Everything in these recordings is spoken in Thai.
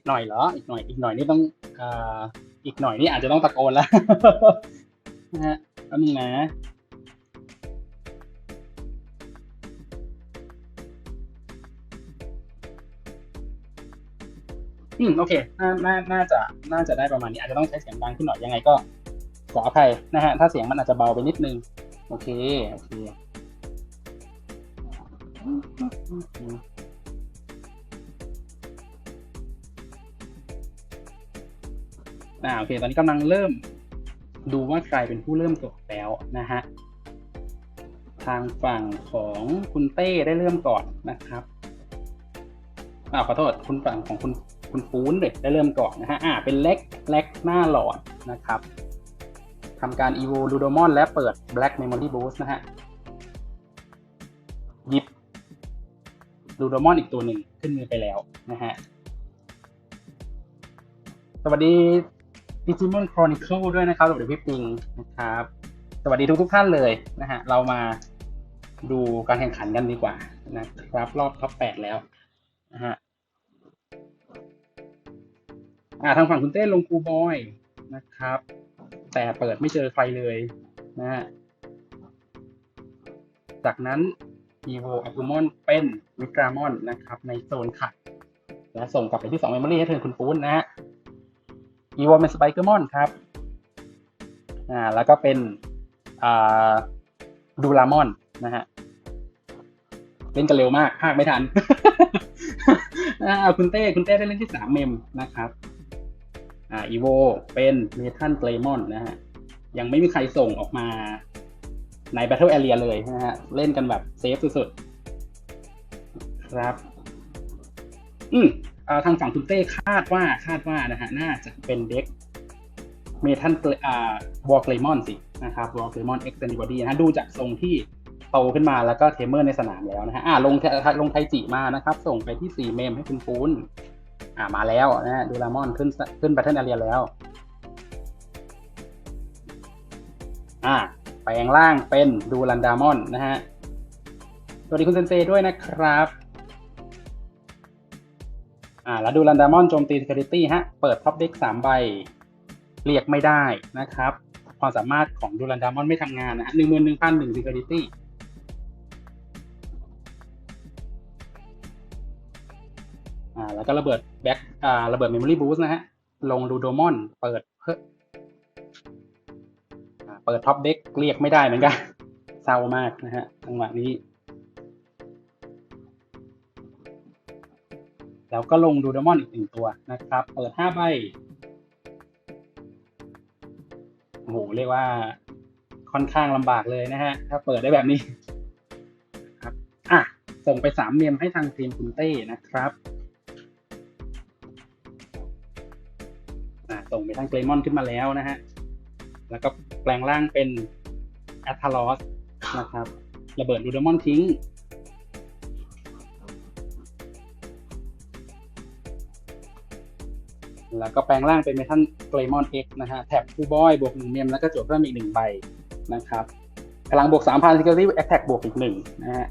อีกหน่อยเหรอ อีกหน่อย อีกหน่อยนี่ต้องออีกหน่อยนี่อาจจะต้องตะโกนแล้วนะฮะแป๊บนึงนะอืมโอเคน่าน่าน่าจะ น่าจะได้ประมาณนี้ อาจจะต้องใช้เสียงดังขึ้นหน่อย ยังไงก็ขออภัยนะฮะ ถ้าเสียงมันอาจจะเบาไปนิดนึง โอเค โอเค อ่าโอเค ตอนนี้กำลังเริ่มดูว่าใครเป็นผู้เริ่มก่อนแล้วนะฮะ ทางฝั่งของคุณเต้ได้เริ่มก่อนนะครับอ่าขอโทษคุณฝั่งของคุณคุณฟูนเลยได้เริ่มก่อนนะฮะอ่าเป็นเล็กเล็กหน้าหลอดนะครับทำการ evo l u d o m o n และเปิด black memory boost นะฮะ หยิบ l u d o m o n อีกตัวหนึ่งขึ้นมือไปแล้วนะฮะ สวัสดี Digimon Chronicle ด้วยนะครับสวัสดีพี่ปิงนะครับ สวัสดีทุกทุกท่านเลยนะฮะ เรามาดูการแข่งขันกันดีกว่านะครับ รอบท็อป8แล้วนะฮะอ่าทางฝั่งคุณเต้ลงคูบอยนะครับ แต่เปิดไม่เจอใครเลยนะฮะ จากนั้น evo a g u m o n เป็น v i g r a m o n นะครับ ในโซนขัดและส่งกลับไปที่2 memory ให้เทิร์นคุณปูนนะฮะ evo เป็น spikermon ครับอ่าแล้วก็เป็นอ่าดูรามอนนะฮะเล่นกันเร็วมากภาคไม่ทันอ่าคุณเต้คุณเต้ได้เล่นที่สามเมมนะครับอ่าอีโวเป็นเมทัลเกรมอนนะฮะยังไม่มีใครส่งออกมาใน Battle Area เลยนะฮะ เล่นกันแบบเซฟสุดๆ ครับ อืมอ่า ทางฝั่งคุณเต้คาดว่าคาดว่านะฮะน่าจะเป็นเด็กเมทัลอ่าวอลเกรมอนสินะครับวอลเกรมอนเอ็กซ์แอนติบอดีนะฮะดูจากทรงที่โตขึ้นมาแล้วก็เทมเมอร์ในสนามแล้วนะฮะอ่าลงลงไทจิมานะครับ ส่งไปที่4เมมให้คุณฟูนอ่ามาแล้วนะฮะดูรามอนขึ้นขึ้นแพทเทินอาเรียแล้ว อ่าแปลงร่างเป็นดูรันดามอนนะฮะสวัสดีคุณเซนเซด้วยนะครับ อ่าแล้วดูรันดามอนโจมตี security ฮะ เปิดท็อปเด็กสามใบ เรียกไม่ได้นะครับ ความสามารถของดูรันดามอนไม่ทำงานนะฮะหนึ่งหมื่นหนึ่งพันหนึ่ง security อ่าแล้วก็ระเบิดแบ็คอ่าระเบิด memory boost นะฮะ ลงดูโดมอน เปิดเพิ่เปิดท็อปเด็กเรียกไม่ได้เหมือนกันเศร้ามากนะฮะจังหวะนี้ แล้วก็ลงดูดมอนอีกหนึ่งตัวนะครับ เปิดห้าใบโอ้โหเรียกว่าค่อนข้างลำบากเลยนะฮะ ถ้าเปิดได้แบบนี้ครับอะส่งไปสามเมมให้ทางทีมคุณเต้นะครับอะส่งไปทางเกรมอนขึ้นมาแล้วนะฮะ แล้วก็แปลงร่างเป็นแอตทาลอสนะครับ ระเบิดดูดมอนทิ้ง แล้วก็แปลงร่างเป็นเมทัลเกรมอน X นะฮะแท็บคูบอยบวกหนึ่งเมมแล้วก็จดเพิ่มอีกหนึ่งใบนะครับพลังบวกสามพันซิกเกอรี่แอคแท็กบวกอีกหนึ่งนะฮะ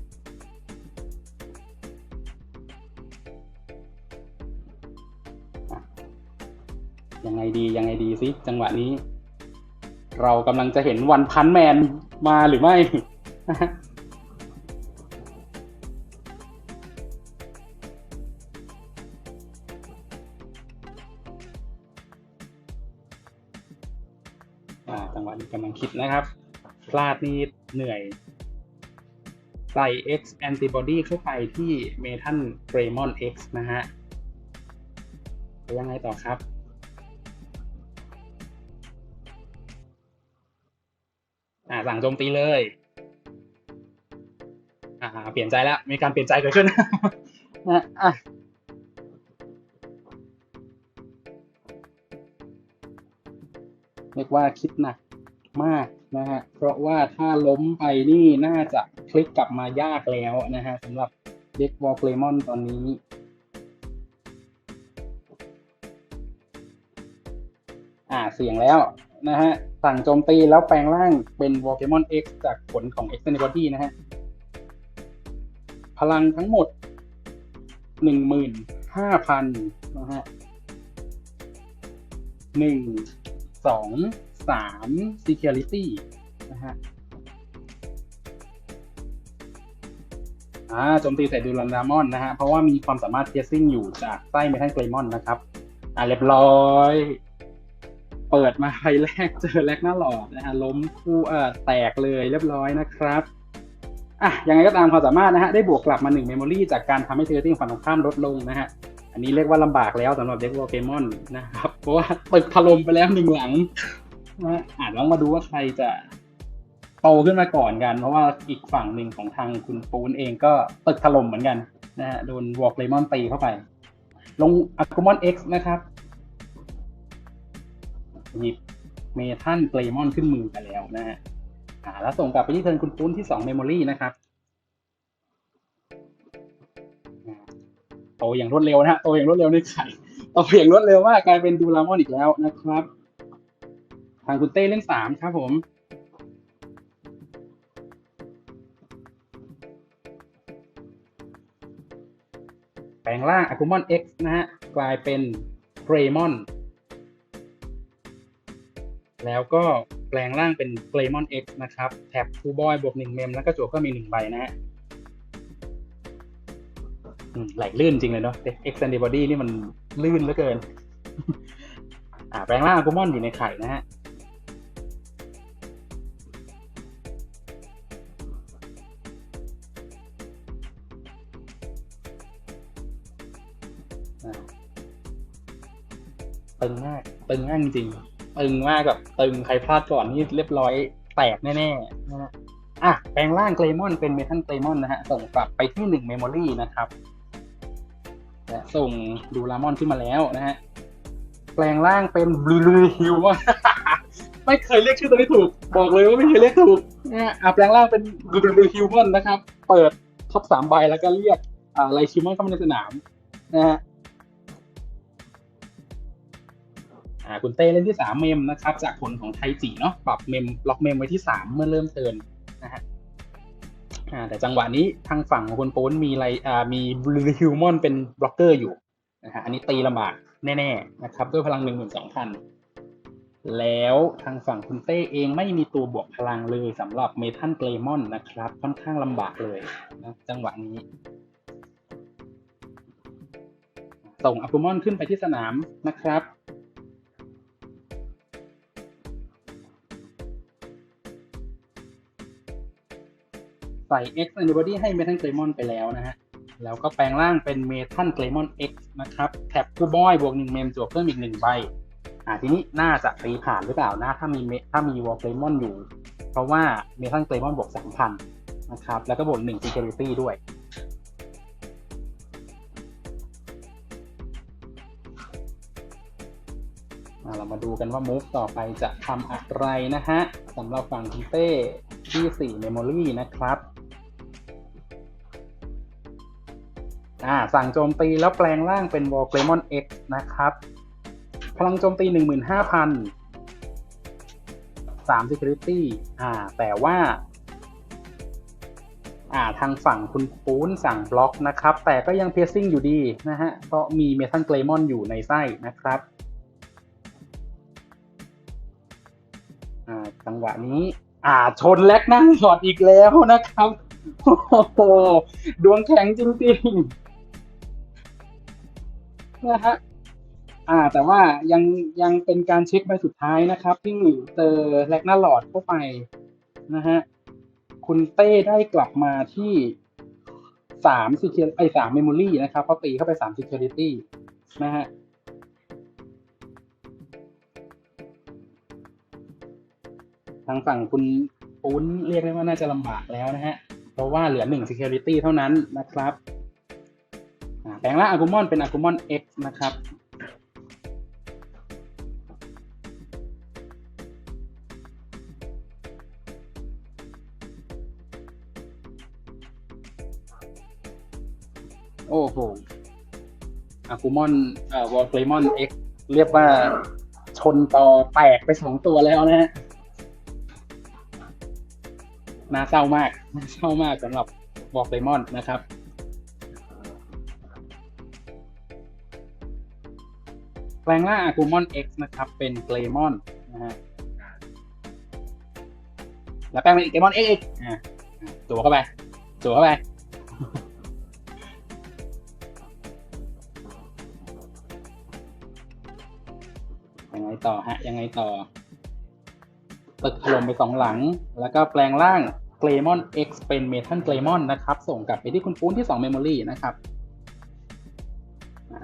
ยังไงดียังไงดีสิจังหวะนี้ เรากำลังจะเห็นวันพันแมนมาหรือไม่ นะครับ พลาดนี่เหนื่อย ใส่ X antibody เข้าไปที่ Metal Greymon X นะฮะจะยังไงต่อครับ อ่าสั่งโจมตีเลย อ่า เปลี่ยนใจแล้ว มีการเปลี่ยนใจเกิดขึ้นนะอะเรียกว่าคิดหนัก มากนะฮะเพราะว่าถ้าล้มไปนี่น่าจะคลิกกลับมายากแล้วนะฮะสำหรับเด็กวอลเกมอนตอนนี้อ่าเสียงแล้วนะฮะสั่งโจมตีแล้วแปลงร่างเป็นวอลเกมอน X จากผลของ X Antibody นะฮะ พลังทั้งหมดหนึ่งหมื่นห้าพันนะฮะหนึ่ งสองสาม security นะฮะอ่าโจมตีใส่ดูรันดามอนนะฮะ เพราะว่ามีความสามารถเทสซิ่งอยู่จากใต้เมทัลเกรมอนนะครับ อ่าเรียบร้อย เปิดมาไฟแรกเจอแลกหน้าหลอดนะฮะ ล้มคู่เอ่อแตกเลยเรียบร้อยนะครับอะยังไงก็ตามความสามารถนะฮะ ได้บวกกลับมา1เมมโมรีจากการทำให้เทอร์ติ้งฝั่งตรงข้ามลดลงนะฮะ อันนี้เรียกว่าลำบากแล้วสำหรับเด็กวอลเกมอนนะครับ เพราะว่าตึกถล่มไปแล้วหนึ่งหลัง นะฮะอะลองมาดูว่าใครจะโตขึ้นมาก่อนกัน เพราะว่าอีกฝั่งหนึ่งของทางคุณปูนเองก็ตึกถล่มเหมือนกันนะฮะโดนวอลเกมอนตีเข้าไป ลงอะคูมอน X นะครับหยิบเมทัลเกรมอนขึ้นมือไปแล้วนะฮะอ่าแล้วส่งกลับไปที่เทิร์นคุณปุ้นที่2 Memory นะครับโตอย่างรวดเร็วนะฮะโตอย่างรวดเร็วในไข่โตอย่างรวดเร็วมากกลายเป็นดูรามอนอีกแล้วนะครับางคุณเต้เล่นสามครับผม แปลงร่างอะคูมอน X นะฮะ กลายเป็นเกรมอน แล้วก็แปลงร่างเป็นเกรมอน X นะครับ แท็บทูบอยบวกหนึ่งเมม แล้วก็จั่วเพิ่มอีกหนึ่งใบนะฮะไหลลื่นจริงเลยเนาะ X Antibody นี่มันลื่นเหลือเกิน อ่าแปลงร่างอะคูมอนอยู่ในไข่นะฮะ ตึงมาก ตึงมากจริงๆตึงมากแบบตึงใครพลาดก่อนนี่เรียบร้อยแตกแน่ๆนะฮะอะแปลงร่างเกรมอนเป็นเมทัลเกรมอนนะฮะ ส่งกลับไปที่หนึ่งเมมโมรีนะครับและส่งดูรามอนขึ้นมาแล้วนะฮะ แปลงร่างเป็นบลูลูฮิวมอนไม่เคยเรียกชื่อตัวนี้ถูก บอกเลยว่าไม่เคยเรียกถูกนะฮะอะแปลงร่างเป็นบลูลูฮิวมอนนะครับ เปิดท็อปสามใบแล้วก็เรียกอ่าไลชิมอนเข้ามาในสนามนะฮะ คุณเต้เล่นที่สามเมมนะครับ จากผลของไทจิเนาะปรับเมมล็อกเมมไว้ที่สามเมื่อเริ่มเตือนนะฮะแต่จังหวะนี้ทางฝั่งของคุณโป้นมีไรมีบลูฮิวมอนเป็นบล็อกเกอร์อยู่นะฮะอันนี้ตีลำบากแน่ๆนะครับ ด้วยพลังหนึ่งหมื่นสองพันแล้วทางฝั่งคุณเต้เองไม่มีตัวบวกพลังเลยสำหรับเมทัลเกรมอนนะครับ ค่อนข้างลำบากเลยนะจังหวะนี้ส่งอะคูมอนขึ้นไปที่สนามนะครับ ใส่ X Antibody ให้ Metal Greymon ไปแล้วนะฮะ แล้วก็แปลงร่างเป็น Metal Greymon X นะครับ แท็บคูบอยบวกหนึ่งเมมจวกเพิ่มอีกหนึ่งใบ อ่าทีนี้น่าจะตีผ่านหรือเปล่านะ ถ้ามีถ้ามีวอลเกรมอนอยู่ เพราะว่า Metal Greymon บวกสามพันนะครับ แล้วก็บวกหนึ่ง Security ด้วยอ่าเรามาดูกันว่า move ต่อไปจะทำอะไรนะฮะสำหรับฝั่งคุณเต้ที่4 Memory นะครับ อ่าสั่งโจมตีแล้วแปลงร่างเป็น War Greymon X นะครับ พลังโจมตี 15,000 3 Security อ่า แต่ว่า อ่าทางฝั่งคุณปูนสั่งบล็อกนะครับ แต่ก็ยังเพ c ซิ่งอยู่ดีนะฮะ เพราะมีเมทัลเกรมอนอยู่ในไส้นะครับอ่าจังหวะนี้อ่าชนแลกนั่งหอดอีกแล้วนะครับ โอ้โหดวงแข็งจริงๆ นะฮะอ่า แต่ว่ายังยังเป็นการเช็คใบสุดท้ายนะครับที่เจอแลกหน้าหลอดเข้าไปนะฮะคุณเต้ได้กลับมาที่สามซีเคียไอสามเมมโมรี่นะครับเขาตีเข้าไปสาม security นะฮะทางฝั่งคุณปุ้นเรียกได้ว่าน่าจะลำบากแล้วนะฮะ เพราะว่าเหลือหนึ่ง security เท่านั้นนะครับ แปลงร่างอากูมอนเป็นอากูมอน X นะครับ โอ้โหอากูมอนเอ่อวอลเกรมอน X เรียกว่าชนต่อแตกไปสองตัวแล้วนะฮะน่าเศร้ามากน่าเศร้ามากสำหรับบอกไดมอนนะครับ พลงร่างอากูมอน X นะครับ เป็นเกรมอนนะฮะแล้วแปลงเป็นเกรมอน X อีกอ่าอ่าตัวเข้าไป ตัวเข้าไป ยังไงต่อฮะ ยังไงต่อ ตึกถล่มไปสองหลัง แล้วก็แปลงร่างเกรมอน X เป็นเมทัลเกรมอนนะครับ ส่งกลับไปที่คุณปูนที่2 Memory นะครับ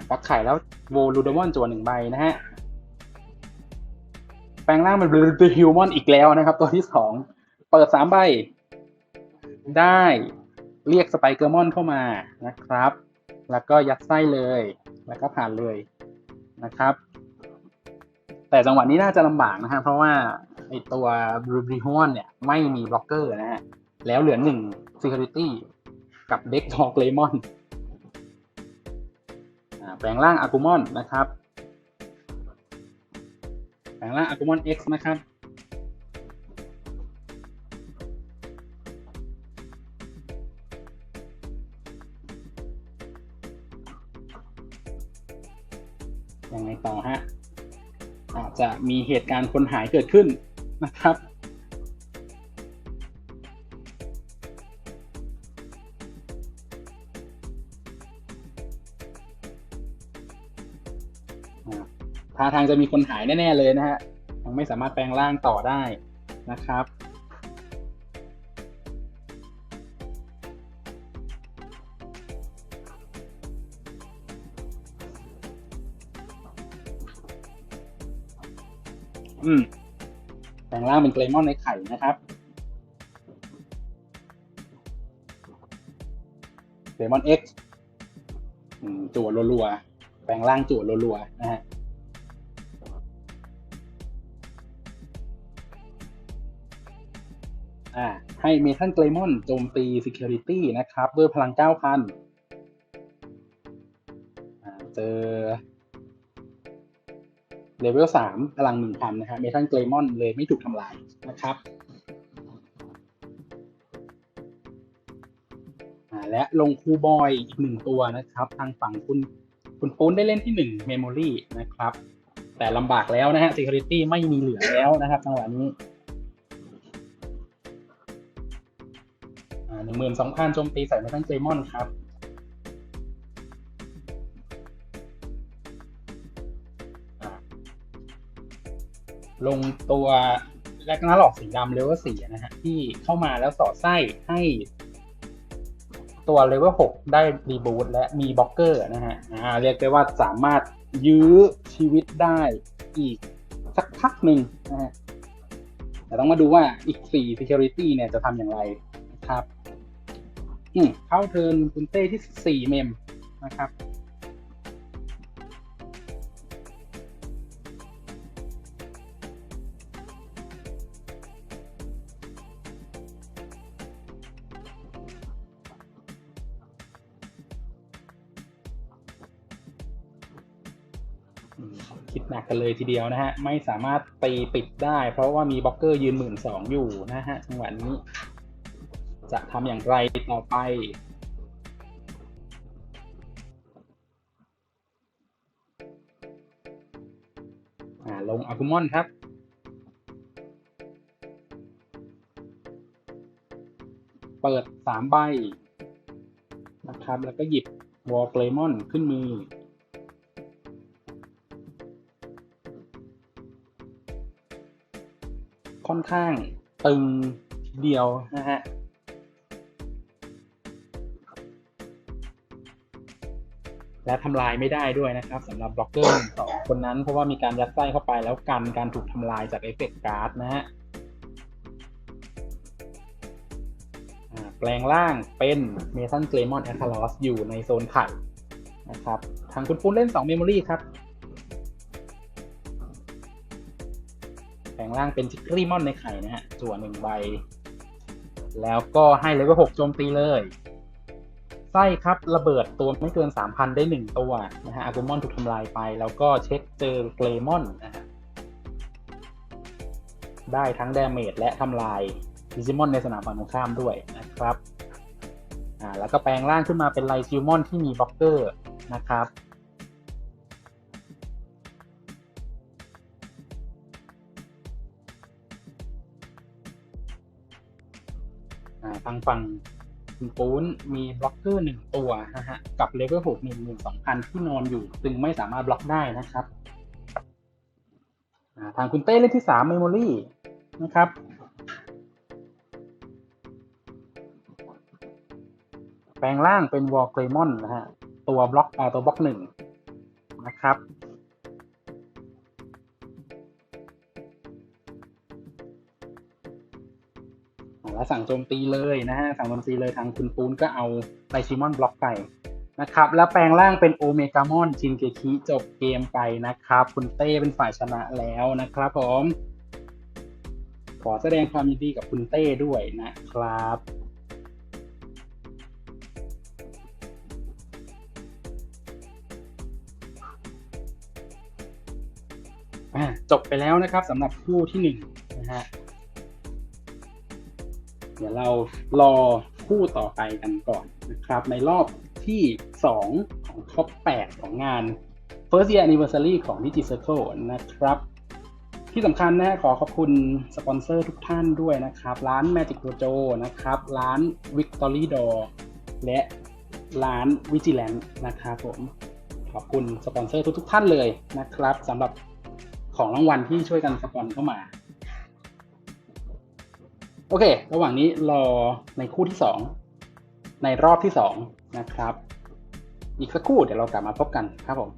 ฟักไข่แล้วโวลูดมอนจัวหนึ่งใบนะฮะ แปลงร่างเป็นบลูฮิวมอนอีกแล้วนะครับ ตัวที่สอง เปิดสามใบ ได้เรียกสไปเกอร์มอนเข้ามานะครับ แล้วก็ยัดไส้เลย แล้วก็ผ่านเลยนะครับ แต่จังหวะนี้น่าจะลำบากนะฮะ เพราะว่าไอตัวบรูบริฮอนเนี่ยไม่มีบล็อกเกอร์นะฮะ แล้วเหลือหนึ่ง Security กับเด็กทอกเลมอน แปลงร่างอากูมอนนะครับ แปลงร่างอากูมอน X นะครับยังไงต่อฮะอาจจะมีเหตุการณ์คนหายเกิดขึ้นนะครับาทางจะมีคนหายแน่ ๆ เลยนะฮะยังไม่สามารถแปลงร่างต่อได้นะครับ อืม แปลงร่างเป็นเกรมอนในไข่นะครับเกรมอน X อืมจั่วรัวๆ แปลงร่างจั่วรัวๆ นะฮะ อ่าให้เมทัลเกรมอนโจมตี Security นะครับ ด้วยพลัง 9,000เจอเลเวลสามพลังหนึ่งพันนะฮะเมทัลเกรมอนเลยไม่ถูกทำลายนะครับและลงคูบอยอีกหนึ่งตัวนะครับ ทางฝั่งคุณคุณปูนได้เล่นที่หนึ่งเมมโมรีนะครับ แต่ลำบากแล้วนะฮะ Security ไม่มีเหลือแล้วนะครับจังหวะนี้ หนึ่งหมื่นสองพันโจมตีใส่เมทัลเกรมอนครับลงตัวแรกนาหลอกสีดำเลเวลสี่นะฮะที่เข้ามาแล้วสอดไส้ให้ตัวเลเวลหกได้รีบูตและมีบล็อกเกอร์นะฮะอ่าเรียกได้ว่าสามารถยื้อชีวิตได้อีกสักพักหนึ่งนะฮะแต่ต้องมาดูว่าอีกสี่ Security เนี่ยจะทำอย่างไรนะครับ เข้าเทิร์นคุณเต้ที่สี่เมมนะครับ คิดหนักกันเลยทีเดียวนะฮะ ไม่สามารถตีปิดได้ เพราะว่ามีบล็อกเกอร์ยืนหมื่นสองอยู่นะฮะจังหวะนี้ จะทำอย่างไรต่อไปอ่าลงอากุมอนครับ เปิดสามใบ นะครับ แล้วก็หยิบวอลเกรมอนขึ้นมือ ค่อนข้างตึงเดียวนะฮะ และทำลายไม่ได้ด้วยนะครับสำหรับบล็อกเกอร์สองคนนั้น เพราะว่ามีการยัดไส้เข้าไปแล้วกันการถูกทำลายจากเอฟเฟกต์การ์ดนะฮะแปลงร่างเป็นเมทัลเกรมอนแอคาลอสอยู่ในโซนไข่นะครับ ทางคุณปุ้นเล่น2เมมโมรีครับ แปลงร่างเป็นจิกรีมอนในไข่นะฮะจั่วหนึ่งใบ แล้วก็ให้เลเวลหกโจมตีเลย ไส้ครับระเบิดตัวไม่เกิน 3,000 ได้ 1 ตัวนะฮะอะกูมอนถูกทำลายไป แล้วก็เช็คเจอเกรมอนนะฮะได้ทั้งแดาเมจและทำลายดิจิมอนในสนามฝั่งตรงข้ามด้วยนะครับอ่าแล้วก็แปลงร่างขึ้นมาเป็นไลซิมอนที่มีบล็อกเกอร์นะครับทางฝั่ง คุณปูนมีบล็อกเกอร์หนึ่งตัวนะฮะกับเลเวลหกหนึ่งหมื่นสองพันที่นอนอยู่ จึงไม่สามารถบล็อกได้นะครับทางคุณเต้เล่นที่สามเมมโมรี่นะครับแปลงร่างเป็นวอลเกรมอนนะฮะตัวบล็อกอตัวบล็อกหนึ่งนะครับ สั่งโจมตีเลยนะฮะสั่งโจมตีเลยทางคุณปูนก็เอาไลชิมอนบล็อกไปนะครับแล้วแปลงร่างเป็นโอเมกามอนชินเกคิจบเกมไปนะครับ คุณเต้เป็นฝ่ายชนะแล้วนะครับผม ขอแสดงความยินดีกับคุณเต้ด้วยนะครับจบไปแล้วนะครับสำหรับคู่ที่หนึ่งนะฮะ เดี๋ยวเรารอคู่ต่อไปกันก่อนนะครับ ในรอบที่ 2 ของท็อป 8 ของงาน First Year Anniversary ของ Digi Circle นะครับ ที่สำคัญนะขอขอบคุณสปอนเซอร์ทุกท่านด้วยนะครับ ร้าน Magic Dojo นะครับ ร้าน Victory Door และร้าน Vigilant นะครับผม ขอบคุณสปอนเซอร์ทุกๆท่านเลยนะครับสำหรับของรางวัลที่ช่วยกันสปอนเข้ามา โอเค ระหว่างนี้รอในคู่ที่ 2 ในรอบที่ 2 นะครับ อีกสักครู่เดี๋ยวเรากลับมาพบกันครับผม